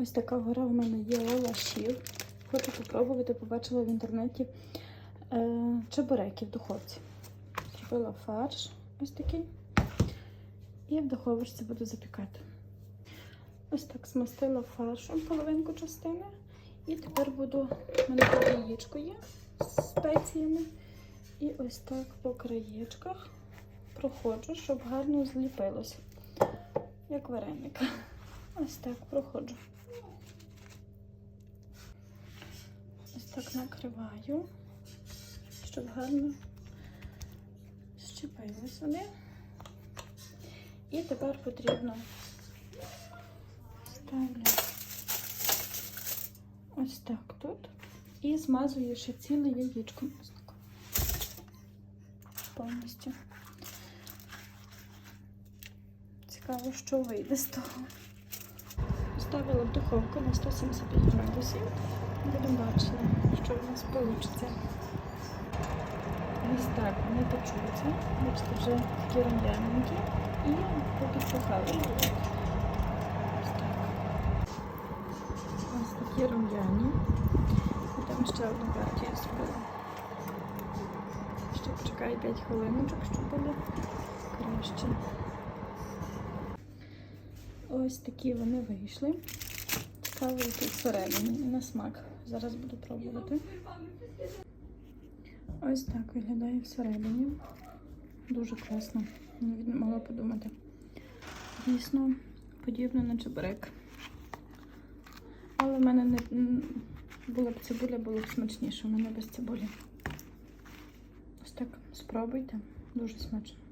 Ось така гора в мене є лавашів. Хочу попробувати, побачила в інтернеті е, чебуреки в духовці. Зробила фарш ось такий. І в духовочці буду запікати. Ось так змастила фаршем половинку частини. І тепер буду, в мене тут яєчко є з спеціями. І ось так по краєчках проходжу, щоб гарно зліпилося. Як вареник. Ось так проходжу. Ось так накриваю, щоб гарно щепились вони. І тепер потрібно ставлю ось так тут і змазую ще ціле яєчко. Повністю. Цікаво, що вийде з того. Ставила в духовку на 175 градусів. Будемо бачити, що в нас вийде. Ось так вони печуться. Бачите, вже такі рум'яненькі і попідсухали. Ось так. Ось такі рум'яні. І там ще одну партію зробила. Ще почекаю 5 хвилиночок, щоб було краще. Ось такі вони вийшли. Цікаво, які всередині на смак. Зараз буду пробувати. Ось так виглядає всередині. Дуже класно. Навіть не могла подумати. Дійсно, подібно на чебурек. Але в мене не була б цибуля, було б смачніше. У мене без цибулі. Ось так спробуйте. Дуже смачно.